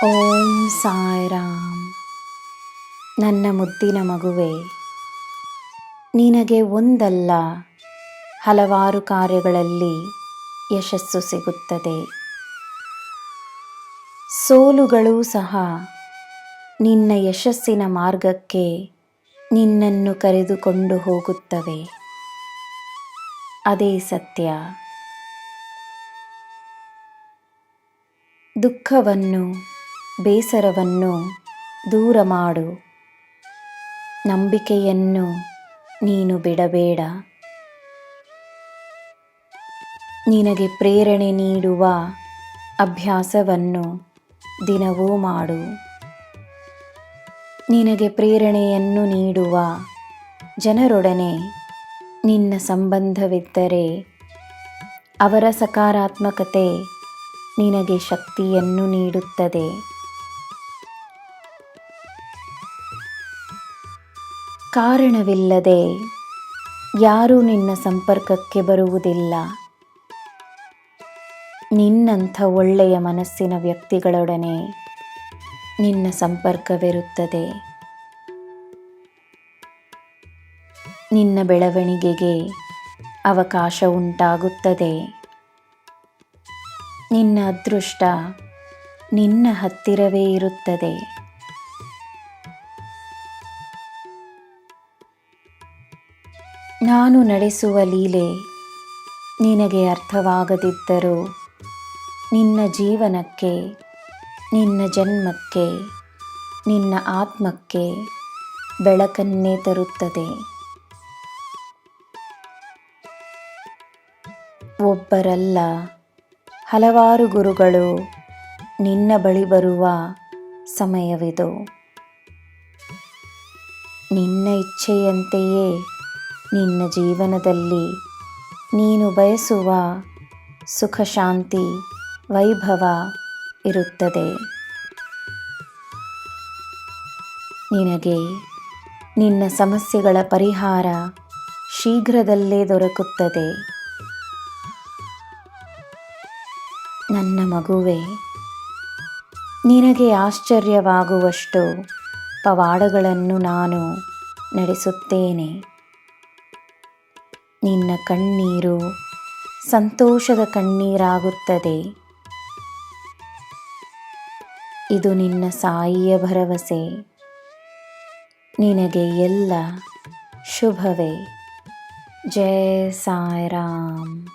ಓಂ ಸಾಯಿರಾಮ್ ನನ್ನ ಮುದ್ದಿನ ಮಗುವೆ ನಿನಗೆ ಒಂದಲ್ಲ ಹಲವಾರು ಕಾರ್ಯಗಳಲ್ಲಿ ಯಶಸ್ಸು ಸಿಗುತ್ತದೆ ಸೋಲುಗಳು ಸಹ ನಿನ್ನ ಯಶಸ್ಸಿನ ಮಾರ್ಗಕ್ಕೆ ನಿನ್ನನ್ನು ಕರೆದುಕೊಂಡು ಹೋಗುತ್ತವೆ ಅದೇ ಸತ್ಯ ದುಃಖವನ್ನು ಬೇಸರವನ್ನು ದೂರ ಮಾಡು. ನಂಬಿಕೆಯನ್ನು ನೀನು ಬಿಡಬೇಡ. ನಿನಗೆ ಪ್ರೇರಣೆ ನೀಡುವ ಅಭ್ಯಾಸವನ್ನು ದಿನವೂ ಮಾಡು. ನಿನಗೆ ಪ್ರೇರಣೆಯನ್ನು ನೀಡುವ ಜನರೊಡನೆ ನಿನ್ನ ಸಂಬಂಧವಿದ್ದರೆ ಅವರ ಸಕಾರಾತ್ಮಕತೆ ನಿನಗೆ ಶಕ್ತಿಯನ್ನು ನೀಡುತ್ತದೆ. ಕಾರಣವಿಲ್ಲದೆ ಯಾರೂ ನಿನ್ನ ಸಂಪರ್ಕಕ್ಕೆ ಬರುವುದಿಲ್ಲ. ನಿನ್ನಂಥ ಒಳ್ಳೆಯ ಮನಸ್ಸಿನ ವ್ಯಕ್ತಿಗಳೊಡನೆ ನಿನ್ನ ಸಂಪರ್ಕವಿರುತ್ತದೆ. ನಿನ್ನ ಬೆಳವಣಿಗೆಗೆ ಅವಕಾಶ ಉಂಟಾಗುತ್ತದೆ. ನಿನ್ನ ಅದೃಷ್ಟ ನಿನ್ನ ಹತ್ತಿರವೇ ಇರುತ್ತದೆ. ನಾನು ನಡೆಸುವ ಲೀಲೆ ನಿನಗೆ ಅರ್ಥವಾಗದಿದ್ದರೂ ನಿನ್ನ ಜೀವನಕ್ಕೆ, ನಿನ್ನ ಜನ್ಮಕ್ಕೆ, ನಿನ್ನ ಆತ್ಮಕ್ಕೆ ಬೆಳಕನ್ನೇ ತರುತ್ತದೆ. ಒಬ್ಬರಲ್ಲ, ಹಲವಾರು ಗುರುಗಳು ನಿನ್ನ ಬಳಿ ಬರುವ ಸಮಯವಿದು. ನಿನ್ನ ಇಚ್ಛೆಯಂತೆಯೇ ನಿನ್ನ ಜೀವನದಲ್ಲಿ ನೀನು ಬಯಸುವ ಸುಖ, ಶಾಂತಿ, ವೈಭವ ಇರುತ್ತದೆ. ನಿನಗೆ ನಿನ್ನ ಸಮಸ್ಯೆಗಳ ಪರಿಹಾರ ಶೀಘ್ರದಲ್ಲೇ ದೊರಕುತ್ತದೆ. ನನ್ನ ಮಗುವೆ, ನಿನಗೆ ಆಶ್ಚರ್ಯವಾಗುವಷ್ಟು ಪವಾಡಗಳನ್ನು ನಾನು ನಡೆಸುತ್ತೇನೆ. ನಿನ್ನ ಕಣ್ಣೀರು ಸಂತೋಷದ ಕಣ್ಣೀರಾಗುತ್ತದೆ. ಇದು ನಿನ್ನ ಸಾಯಿಯ ಭರವಸೆ. ನಿನಗೆ ಎಲ್ಲ ಶುಭವೇ. ಜಯ ಸಾಯಿರಾಮ್.